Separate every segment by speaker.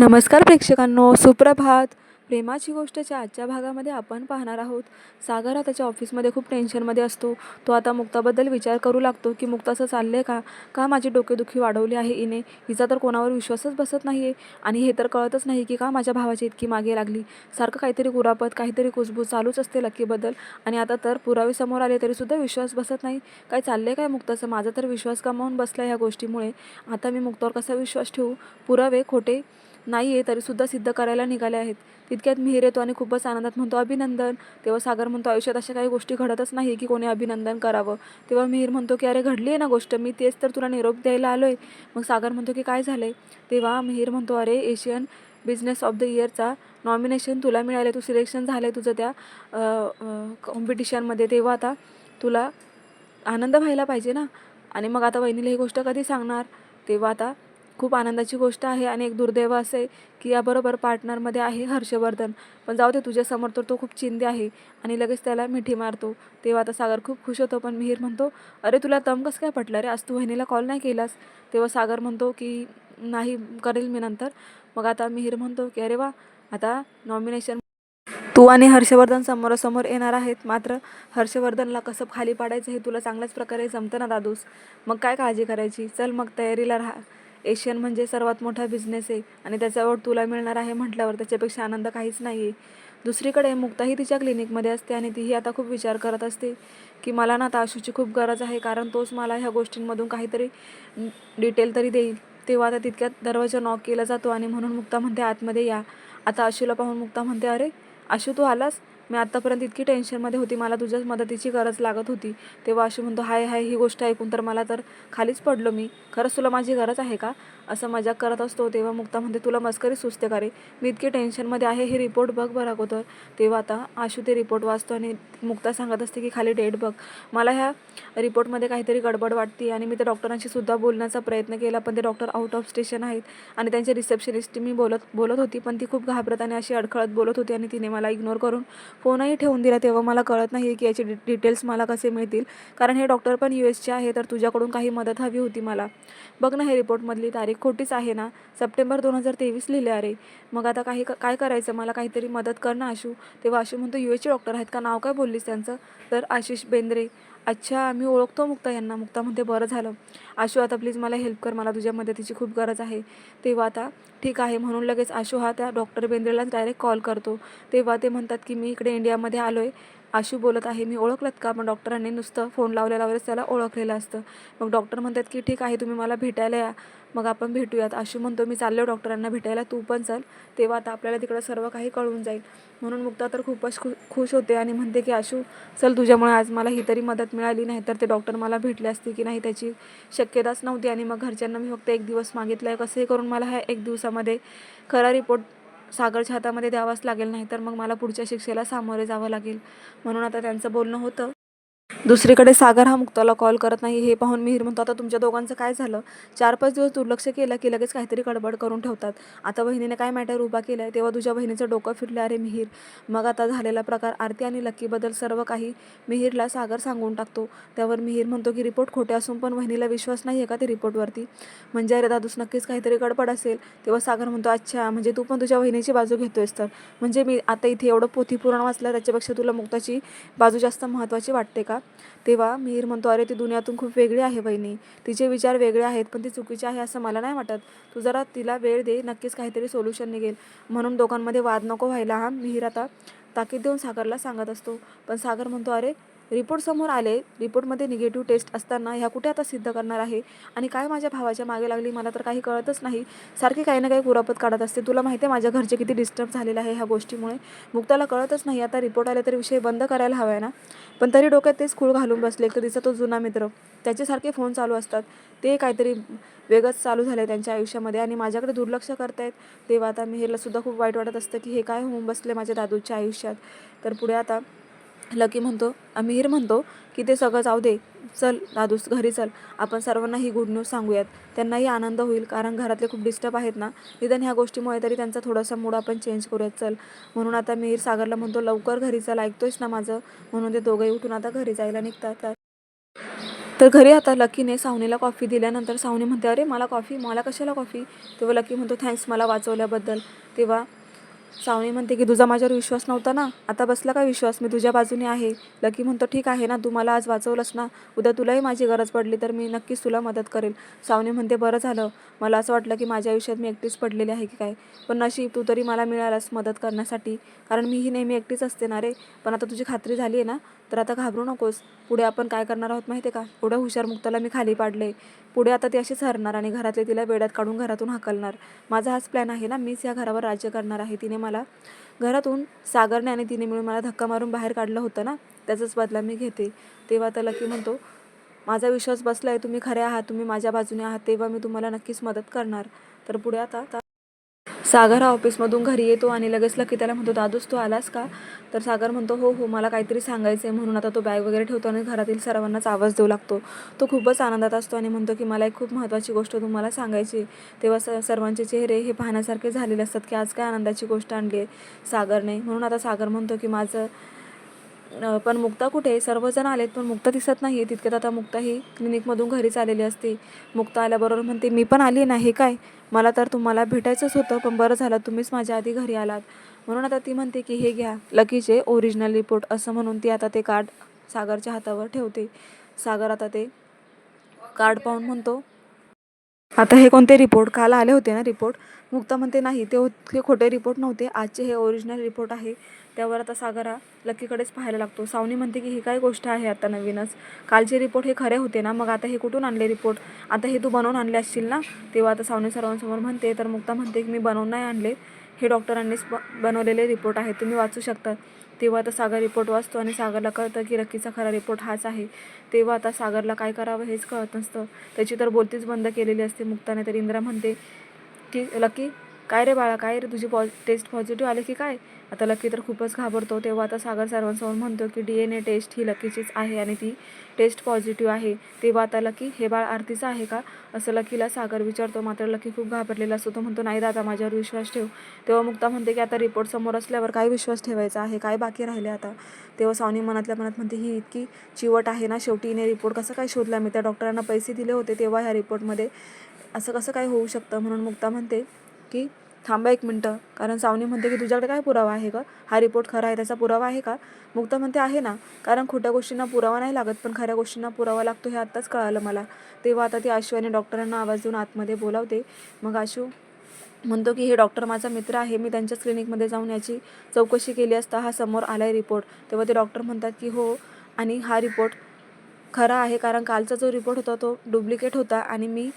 Speaker 1: नमस्कार प्रेक्षकांनो सुप्रभात. प्रेमाची गोष्टच्या आजच्या भागामध्ये आपण पाहणार आहोत सागर हा त्याच्या ऑफिसमध्ये खूप टेन्शनमध्ये असतो. तो आता मुक्ताबद्दल विचार करू लागतो की मुक्ताचं चाललं आहे का? का माझी डोकेदुखी वाढवली आहे इने हिचा तर कोणावर विश्वासच बसत नाही आहे आणि हे तर कळतच नाही की का माझ्या भावाची इतकी मागे लागली. सारखं काहीतरी कुरापत काहीतरी कुजबूज चालूच असते लक्कीबद्दल आणि आता तर पुरावे समोर आले तरीसुद्धा विश्वास बसत नाही. काय चाललं आहे काय मुक्ताचं? माझा तर विश्वास कमावून बसला ह्या गोष्टीमुळे. आता मी मुक्तावर कसा विश्वास ठेवू? पुरावे खोटे नाही आहे तरीसुद्धा सिद्ध करायला निघाले आहेत. तितक्यात मिहीर येतो आणि खूपच आनंदात म्हणतो अभिनंदन. तेव्हा सागर म्हणतो आयुष्यात अशा काही गोष्टी घडतच नाही की कोणी अभिनंदन करावं. तेव्हा मिहीर म्हणतो की अरे घडली आहे ना गोष्ट मी तेच तर तुला निरोप द्यायला आलो आहे मग सागर म्हणतो की काय झालं आहे तेव्हा मिहीर म्हणतो अरे एशियन बिझनेस ऑफ द इयरचा नॉमिनेशन तुला मिळालं तू सिलेक्शन झालं आहे तुझं त्या कॉम्पिटिशनमध्ये. तेव्हा आता तुला आनंद व्हायला पाहिजे ना? आणि मग आता वहिनीला ही गोष्ट कधी सांगणार? तेव्हा आता खूप आनंदाची गोष्ट आहे आणि एक दुर्दैव असं आहे की याबरोबर पार्टनरमध्ये आहे हर्षवर्धन. पण जाऊ दे तुझ्यासमोर तर तो खूप चिंदी आहे आणि लगेच त्याला मिठी मारतो. तेव्हा आता सागर खूप खुश होतो पण मिहीर म्हणतो अरे तुला तम कसं काय पटलं रे? आज तू वहिनीला कॉल नाही केलास. तेव्हा सागर म्हणतो की नाही करेल मी नंतर. मग आता मिहीर म्हणतो की अरे वा आता नॉमिनेशन तू आणि हर्षवर्धन समोरासमोर येणार आहेत. मात्र हर्षवर्धनला कसं खाली पाडायचं हे तुला चांगल्याच प्रकारे जमतं ना दादूस? मग काय काळजी करायची? चल मग तयारीला राहा. एशियन म्हणजे सर्वात मोठा बिझनेस आहे. आणि त्याच्यावर तुला मिळणार आहे म्हटल्यावर त्याच्यापेक्षा आनंद काहीच नाही आहे. दुसरीकडे मुक्ताही तिच्या क्लिनिकमध्ये असते आणि तीही आता खूप विचार करत असते की मला ना आता आशूची खूप गरज आहे कारण तोच मला ह्या गोष्टींमधून काहीतरी डिटेल तरी देईल. तेव्हा आता तितक्यात दरवाजा नॉक केला जातो आणि म्हणून मुक्ता म्हणते आतमध्ये या. आता आशूला पाहून मुक्ता म्हणते अरे आशू तू आलास? मी आत्तापर्यंत इतकी टेन्शनमध्ये होती मला तुझ्याच मदतीची गरज लागत होती. तेव्हा अशी म्हणतो हाय हाय ही गोष्ट ऐकून तर मला तर खालीच पडलो मी. खरंच तुला माझी गरज आहे का? असं मजाक करत असतो. तेव्हा मुक्ता म्हणते तुला मस्करी सुचते का रे? मी इतकी टेन्शनमध्ये आहे हे रिपोर्ट बघ बरं अगोदर. तेव्हा आता आशू ते रिपोर्ट वाचतो आणि मुक्ता सांगत असते की खाली डेट बघ. मला ह्या रिपोर्टमध्ये काहीतरी गडबड वाटते आणि मी त्या डॉक्टरांशी सुद्धा बोलण्याचा प्रयत्न केला पण ते डॉक्टर आउट ऑफ स्टेशन आहेत आणि त्यांचे रिसेप्शनिस्ट मी बोलत बोलत होती पण ती खूप घाबरत आणि अशी अडखळत बोलत होती आणि तिने मला इग्नोर करून फोनही ठेवून दिला. तेव्हा मला कळत नाही की याचे डि डिटेल्स मला कसे मिळतील. कारण हे डॉक्टर पण यू एसचे आहे तर तुझ्याकडून काही मदत हवी होती मला. बघ ना हे रिपोर्टमधली तारीख खोटीच आहे ना? सप्टेंबर दोन हजार तेवीस लिहिले अरे. मग आता काही काय करायचं? मला काहीतरी मदत कर ना आशू. तेव्हा आशू म्हणतो यू एचे डॉक्टर आहेत का? नाव काय बोललीस त्यांचं? तर आशिष बेंद्रे अच्छा मी ओळखतो मुक्ता यांना. मुक्ता म्हणते बरं झालं. आशू आता प्लीज मला हेल्प कर. मला तुझ्या मदतीची खूप गरज आहे. तेव्हा आता ठीक आहे. म्हणून लगेच आशू हा त्या डॉक्टर बेंद्रेलाच डायरेक्ट कॉल करतो. तेव्हा ते म्हणतात की मी इकडे इंडियामध्ये आलो आहे आशू बोलत आहे मी ओळखलत का? पण डॉक्टरांनी नुसतं फोन लावल्या लावलेच त्याला ओळखलेलं असतं. मग डॉक्टर म्हणतात की ठीक आहे तुम्ही मला भेटायला या. मग आपण भेटूयात. आशू म्हणतो मी चाललो डॉक्टरांना भेटायला. तू पण चल. तेव्हा आता आपल्याला तिकडं सर्व काही कळून जाईल. म्हणून मुक्ता तर खूपच खु खुश होते आणि म्हणते की आशू चल तुझ्यामुळे आज मला ही तरी मदत मिळाली. नाही तर ते डॉक्टर मला भेटले असते की नाही त्याची शक्यताच नव्हती आणि मग घरच्यांना मी फक्त एक दिवस मागितलं आहे कसंही करून मला ह्या एक दिवसामध्ये खरा रिपोर्ट सागरच्या हातामध्ये द्यावाच लागेल नाही तर मग मला पुढच्या शिक्षेला सामोरे जावं लागेल. म्हणून आता त्यांचं बोलणं होतं. दुसरीकडे सागर हा मुक्ताला कॉल करत नाही. हे पाहून मिहीर म्हणतो आता तुमच्या दोघांचं काय झालं? चार पाच दिवस दुर्लक्ष केलं की लगेच काहीतरी गडबड करून ठेवतात. आता बहिणीने काय मॅटर उभा केला आहे तेव्हा तुझ्या बहिणीचं डोकं फिरलं. अरे मिहीर मग आता झालेला प्रकार आरती आणि लक्कीबद्दल सर्व काही मिहीरला सागर सांगून टाकतो. त्यावर मिहीर म्हणतो की रिपोर्ट खोटे असून पण बहिणीला विश्वास नाही आहे का ते रिपोर्टवरती म्हणजे अरे दादूस नक्कीच काहीतरी गडबड असेल. तेव्हा सागर म्हणतो अच्छा म्हणजे तू पण तुझ्या बहिणीची बाजू घेतोयस तर? म्हणजे मी आता इथे एवढं पोथी पुराण वाचलं त्याच्यापेक्षा तुला मुक्ताची बाजू जास्त महत्त्वाची वाटते का? तेव्हा मिहीर म्हणतो अरे ती दुनियातून खूप वेगळी आहे बहिणी तिचे विचार वेगळे आहेत पण ती चुकीचे आहे असं मला नाही वाटत. तू जरा तिला वेळ दे नक्कीच काहीतरी सोल्युशन निघेल. म्हणून दोघांमध्ये वाद नको व्हायला हा मिहीर आता ताकीद देऊन सागरला सांगत असतो. पण सागर म्हणतो अरे रिपोर्ट समोर आले रिपोर्टमध्ये निगेटिव्ह टेस्ट असताना ह्या कुठे आता सिद्ध करणार आहे आणि काय माझ्या भावाच्या मागे लागली मला तर काही कळतच नाही. सारखी काही ना काही कुरापत काढत असते. तुला माहिती आहे माझ्या घरचे किती डिस्टर्ब झालेलं आहे ह्या गोष्टीमुळे. मुक्ताला कळतच नाही. आता रिपोर्ट आले तरी विषय बंद करायला हवा आहे ना? पण तरी डोक्यात तेच खूळ घालून बसले तर तो जुना मित्र. त्याच्यासारखे फोन चालू असतात. ते काहीतरी वेगळंच चालू झालं आहे त्यांच्या आयुष्यामध्ये आणि माझ्याकडे दुर्लक्ष करतायत. तेव्हा आता मिहीरला सुद्धा खूप वाईट वाटत असतं की हे काय होऊन बसले माझ्या दादूच्या आयुष्यात. तर पुढे आता लकी म्हणतो मिहीर म्हणतो की ते सगळं जाऊ दे चल दादूस घरी चल. आपण सर्वांना ही गुड न्यूज सांगूयात. त्यांनाही आनंद होईल कारण घरातले खूप डिस्टर्ब आहेत ना. निदान ह्या गोष्टीमुळे तरी त्यांचा थोडासा मूड आपण चेंज करूयात. चल. म्हणून आता मिहीर सागरला म्हणतो लवकर घरी चल ऐकतोयस ना माझं? म्हणून ते दोघंही उठून आता घरी जायला निघतात. तर घरी आता लकीने सावनीला कॉफी दिल्यानंतर सावनी म्हणते अरे मला कॉफी मला कशाला कॉफी तेव्हा लकी म्हणतो थँक्स मला वाचवल्याबद्दल. तेव्हा सावनी म्हणते की तुझा माझ्यावर विश्वास नव्हता ना. आता बसला का विश्वास? मी तुझ्या बाजूने आहे. लकी म्हणतो ठीक आहे ना. तू मला आज वाचवलंस ना. उद्या तुलाही माझी गरज पडली तर मी नक्कीच तुला मदत करेल. सावनी म्हणते बरं झालं. मला असं वाटलं की माझ्या आयुष्यात मी एकटीच पडलेली आहे की काय? पण नशीब तू तरी मला मिळालास मदत करण्यासाठी. कारण मी ही नेहमी एकटीच असते ना रे. पण आता तुझी खात्री झाली आहे ना. तर आता घाबरू नकोस. पुढे आपण काय करणार आहोत माहिती आहे का? एवढ्या हुशार मुक्ताला मी खाली पाडले. पुढे आता ती अशीच हरणार आणि घरातले तिला वेड्यात काढून घरातून हाकलणार. माझा हाच प्लॅन आहे ना? मीच या घरावर राज्य करणार आहे. तिने मला घरातून सागरने आणि तिने मिळून मला धक्का मारून बाहेर काढलं होतं ना? त्याचाच बदला मी घेते. तेव्हा आता लकी म्हणतो माझा विश्वास बसला आहे तुम्ही खरे आहात. तुम्ही माझ्या बाजूने आहात. तेव्हा मी तुम्हाला नक्कीच मदत करणार. तर पुढे आता सागर हा ऑफिसमधून घरी येतो आणि लगेच लकी त्याला म्हणतो दादूस तू आलास का? तर सागर म्हणतो हो हो मला काहीतरी सांगायचं आहे म्हणून आता तो बॅग वगैरे ठेवतो आणि घरातील सर्वांनाच आवाज देऊ लागतो. तो खूपच आनंदात असतो आणि म्हणतो की मला एक खूप महत्त्वाची गोष्ट तुम्हाला सांगायची तेव्हा स सर्वांचे चेहरे हे पाहण्यासारखे झालेले असतात की आज काय आनंदाची गोष्ट आणली आहे सागरने. म्हणून आता सागर म्हणतो की माझं पण मुक्ता कुठे आहे? सर्वजण आलेत पण मुक्ता दिसत नाही तितक्यात आता मुक्ता ही क्लिनिकमधून घरीच आलेली असते. मुक्ता आल्याबरोबर म्हणते मी पण आली नाही काय? मला तर तुम्हाला भेटायचंच होतं पण बरं झालं तुम्हीच माझ्या आधी घरी आलात. म्हणून आता ती म्हणते की हे घ्या लकीचे ओरिजिनल रिपोर्ट असं म्हणून ती आता ते कार्ड सागरच्या हातावर ठेवते. सागर आता ते कार्ड पाहून म्हणतो आता हे कोणते रिपोर्ट काल आले होते ना रिपोर्ट मुक्ता म्हणते नाही ते होत- हे खोटे रिपोर्ट नव्हते. आजचे हे ओरिजिनल रिपोर्ट आहे. त्यावर आता सागरा लकीकडेच पाहायला लागतो. सावनी म्हणते की ही काय गोष्ट आहे आता नवीनच? कालचे रिपोर्ट हे खरे होते ना. मग आता हे कुठून आणले रिपोर्ट आता हे तू बनवून आणले असशील ना? तेव्हा आता सावनी सर्वांसमोर म्हणते तर मुक्ता म्हणते की मी बनवून नाही आणले. हे डॉक्टरांनीच ब बनवलेले रिपोर्ट आहेत. तुम्ही वाचू शकता. तेव्हा आता सागर रिपोर्ट वाचतो आणि सागरला कळतं की लकीचा खरा रिपोर्ट हाच आहे. तेव्हा आता सागरला काय करावं हेच कळत नसतं. त्याची तर बोलतीच बंद केलेली असते. मुक्ताने तर इंद्रा म्हणते की लकी काय रे बाळा काय रे? तुझी पॉ टेस्ट पॉझिटिव्ह आली की काय? आता लकी तर खूपच घाबरतो. तेव्हा आता सागर सर्वांसमोर म्हणतो की डी एन ए टेस्ट ही लकीचीच आहे आणि ती टेस्ट पॉझिटिव्ह आहे. तेव्हा आता लकी हे बाळ आरतीचं आहे का? असं लकीला सागर विचारतो. मात्र लकी खूप घाबरलेला असतो. तो म्हणतो नाही दादा माझ्यावर विश्वास ठेव. तेव्हा मुक्ता म्हणते की आता रिपोर्ट समोर असल्यावर काय विश्वास ठेवायचा आहे? काय बाकी राहिले आता? तेव्हा सावनी मनातल्या मनात म्हणते ही इतकी चिवट आहे ना शेवटी. हिने रिपोर्ट कसं काय शोधला? मी त्या डॉक्टरांना पैसे दिले होते. तेव्हा ह्या रिपोर्टमध्ये असं कसं काय होऊ शकतं? म्हणून मुक्ता म्हणते की थांबा एक मिनटं. कारण सावनी म्हणते की तुझ्याकडे काय पुरावा आहे का हा रिपोर्ट खरा आहे त्याचा पुरावा आहे का? मुक्ता म्हणते आहे ना. कारण खोट्या गोष्टींना पुरावा नाही लागत पण खऱ्या गोष्टींना पुरावा लागतो हे आत्ताच कळालं मला. तेव्हा आता ती आशू आणि डॉक्टरांना आवाज देऊन आतमध्ये बोलावते. मग आशू म्हणतो की हे डॉक्टर माझा मित्र आहे मी त्यांच्याच क्लिनिकमध्ये जाऊन याची चौकशी केली असता हा समोर आला आहे रिपोर्ट तेव्हा ते डॉक्टर म्हणतात की हो आणि हा रिपोर्ट खरा आहे कारण कालचा जो रिपोर्ट होता तो डुप्लिकेट होता आणि मी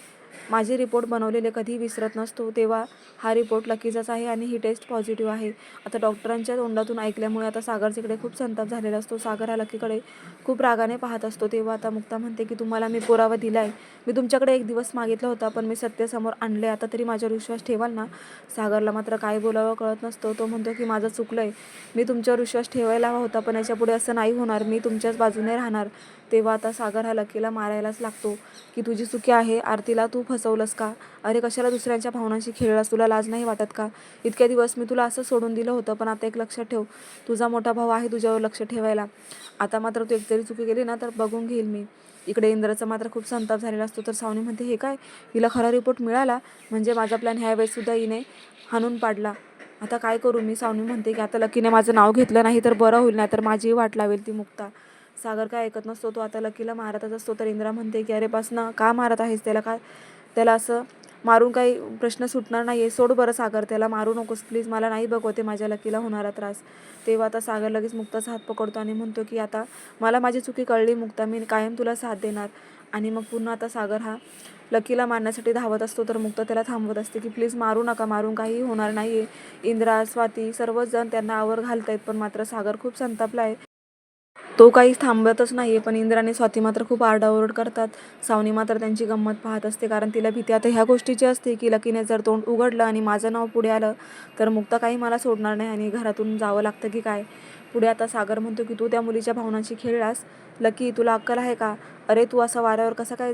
Speaker 1: माझे रिपोर्ट बनवलेले कधी विसरत नसतो तेव्हा हा रिपोर्ट लकीचाच आहे आणि ही टेस्ट पॉझिटिव्ह आहे. आता डॉक्टरांच्या तोंडातून ऐकल्यामुळे आता सागरच्याकडे खूप संताप झालेला असतो. सागर हा लकीकडे खूप रागाने पाहत असतो. तेव्हा आता मुक्ता म्हणते की तुम्हाला मी पुरावा दिला आहे मी तुमच्याकडे एक दिवस मागितला होता पण मी सत्यासमोर आणले आता तरी माझ्यावर विश्वास ठेवाल ना? सागरला मात्र काय बोलावं कळत नसतो. तो म्हणतो की माझं चुकलं आहे मी तुमच्यावर विश्वास ठेवायला हवा होता पण याच्यापुढे असं नाही होणार. मी तुमच्याच बाजूने राहणार. तेव्हा आता सागर हा लकीला मारायलाच लागतो की तुझी चुकी आहे आरतीला तू फसवलंस का? अरे कशाला दुसऱ्यांच्या भावनांशी खेळलास? तुला लाज नाही वाटत का? इतक्या दिवस मी तुला असं सोडून दिलं होतं पण आता एक लक्षात ठेव तुझा मोठा भाऊ आहे तुझ्यावर लक्ष ठेवायला. आता मात्र तू एक जरी चुकी केली ना तर बघून घेईल मी. इकडे इंद्राचा मात्र खूप संताप झालेला असतो तर सावनी म्हणते हे काय? हिला खरा रिपोर्ट मिळाला? म्हणजे माझा प्लॅन ह्या वेळेससुद्धा हिने हाणून पाडला. आता काय करू मी? सावनी म्हणते की आता लकीने माझं नाव घेतलं नाही तर बरं होईल नाही तर माझीही वाट लावेल ती मुक्ता. सागर काय ऐकत नसतो तो आता लकीला मारतच असतो. तर इंद्रा म्हणते की अरे ना का मारत आहेस त्याला? काय त्याला असं मारून काही प्रश्न सुटणार नाही आहे सोड बरं सागर त्याला मारू नकोस. प्लीज मला नाही बघवते माझ्या लकीला होणारा त्रास. तेव्हा आता सागर लगेच मुक्ताचा हात पकडतो आणि म्हणतो की आता मला माझी चुकी कळली मुक्ता. मी कायम तुला साथ देणार. आणि मग पुन्हा आता सागर हा लकीला मारण्यासाठी धावत असतो. तर मुक्ता त्याला थांबवत असते की प्लीज मारू नका. मारून काही होणार नाही आहे इंद्रा स्वाती सर्वच जण त्यांना आवर घालत आहेत पण मात्र सागर खूप संतापला आहे. तो काही थांबतच नाही आहे पण इंद्र आणि स्वाती मात्र खूप आरडाओरड करतात. सावनी मात्र त्यांची गंमत पाहत असते कारण तिला भीती आता ह्या गोष्टीची असते की लकीने जर तोंड उघडलं आणि माझं नाव पुढे आलं तर मुक्ता काही मला सोडणार नाही आणि घरातून जावं लागतं की काय? पुढे आता सागर म्हणतो की तू त्या मुलीच्या भावनांशी खेळलास? लकी तुला अक्कल आहे का? अरे तू असा वाऱ्यावर कसा काय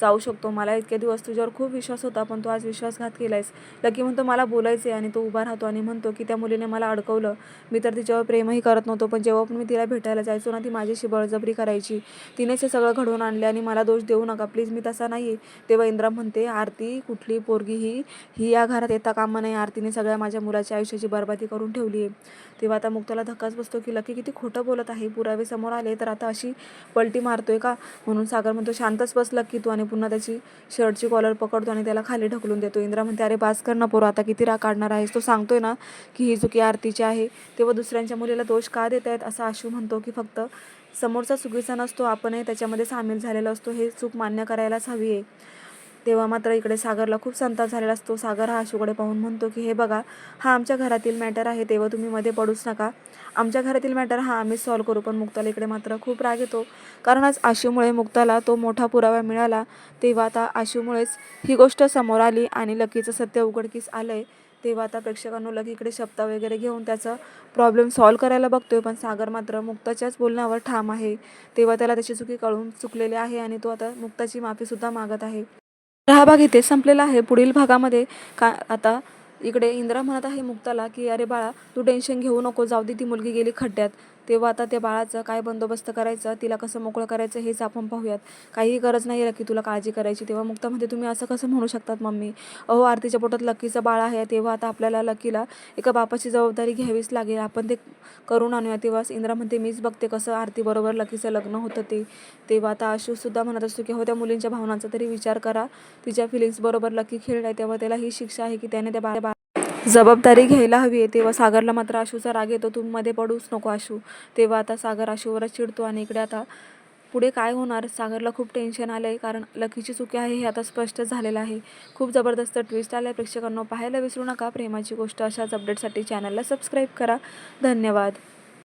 Speaker 1: जाऊ शकतो. मला इतके दिवस तुझ्यावर खूप विश्वास होता पण तू आज विश्वासघात केला आहेस लकी म्हणतो मला बोलायचं आहे आणि तो उभा राहतो आणि म्हणतो की त्या मुलीने मला अडकवलं. मी तर तिच्यावर प्रेमही करत नव्हतो पण जेव्हा पण मी तिला भेटायला जायचो ना ती माझ्याशी बळजबरी करायची. तिनेच हे सगळं घडवून आणले आणि मला दोष देऊ नका. प्लीज मी तसा नाही आहे तेव्हा इंद्रा म्हणते आरती कुठली पोरगी ही? ही या घरात येता कामा नाही आरतीने सगळ्या माझ्या मुलाच्या आयुष्याची बरबादी करून ठेवली आहे तेव्हा आता मुक्ताला धक्काच बसतो की लकी किती खोटं बोलत आहे. पुरावे समोर आले तर आता अशी पलटी मारतोय का? म्हणून सागर म्हणतो शांतच बस लकी तू आणि पुन्हा त्याची शर्टची कॉलर पकडतो आणि त्याला खाली ढकलून देतो. इंद्रा म्हणते अरे बास कर ना पोरं आता किती राग काढणार आहेस? तो सांगतोय ना की ही चुकी आरतीची आहे. तेव्हा दुसऱ्यांच्या मुलीला दोष का देत आहेत? असं आशू म्हणतो की फक्त समोरचा चुकीचा नसतो आपणही त्याच्यामध्ये सामील झालेला असतो. हे चूक मान्य करायलाच हवी आहे. तेव्हा मात्र इकडे सागरला खूप संताप झालेला असतो. सागर हा आशूकडे पाहून म्हणतो की हे बघा हा आमच्या घरातील मॅटर आहे तेव्हा तुम्ही मध्ये पडूच नका. आमच्या घरातील मॅटर हा आम्हीच सॉल्व करू. पण मुक्ताला इकडे मात्र खूप राग येतो. कारण आज आशूमुळे मुक्ताला तो मोठा पुरावा मिळाला तेव्हा आता आशूमुळेच ही गोष्ट समोर आली आणि लकीचं सत्य उघडकीस आलं आहे तेव्हा आता प्रेक्षकांनो लकी इकडे शब्द वगैरे घेऊन त्याचा प्रॉब्लेम सॉल्व करायला बघतोय पण सागर मात्र मुक्ताच्याच बोलण्यावर ठाम आहे. तेव्हा त्याला त्याची चुकी कळून चुकलेली आहे आणि तो आता मुक्ताची माफीसुद्धा मागत आहे. तर हा भाग इथे संपलेला आहे. पुढील भागामध्ये का आता इकडे इंद्रा म्हणत आहे मुक्ताला की अरे बाळा तू टेन्शन घेऊ नको जाऊ दे ती मुलगी गेली खड्ड्यात. तेव्हा आता त्या बाळाचं काय बंदोबस्त करायचा तिला कसं मोकळं करायचं हेच आपण पाहूयात. काहीही गरज नाही की तुला काळजी करायची. तेव्हा मुक्तामध्ये तुम्ही असं कसं म्हणू शकतात मम्मी? अहो आरतीच्या पोटात लकीचं बाळ आहे तेव्हा आता आपल्याला लकीला एका बापाची जबाबदारी घ्यावीच लागेल. आपण ते करून आणूया. तेव्हाच इंद्रा म्हणते मीच बघते कसं आरतीबरोबर लकीचं लग्न होतं ते. तेव्हा आता आशूसुद्धा म्हणत असतो की हो त्या मुलींच्या भावनांचा तरी विचार करा. तिच्या फिलिंग्सबरोबर लकी खेळलाय तेव्हा त्याला ही शिक्षा आहे की त्याने त्या बा जबाबदारी घ्यायला हवी आहे. तेव्हा सागरला मात्र आशूचा राग येतो. तू मध्ये पडूच नको आशू. तेव्हा आता सागर आशूवरच चिडतो आणि इकडे आता पुढे काय होणार? सागरला खूप टेन्शन आलं आहे कारण लकीची चुकी आहे हे आता स्पष्ट झालेलं आहे. खूप जबरदस्त ट्विस्ट आलं आहे प्रेक्षकांना पाहायला विसरू नका. प्रेमाची गोष्ट अशाच अपडेटसाठी चॅनलला सबस्क्राईब करा. धन्यवाद.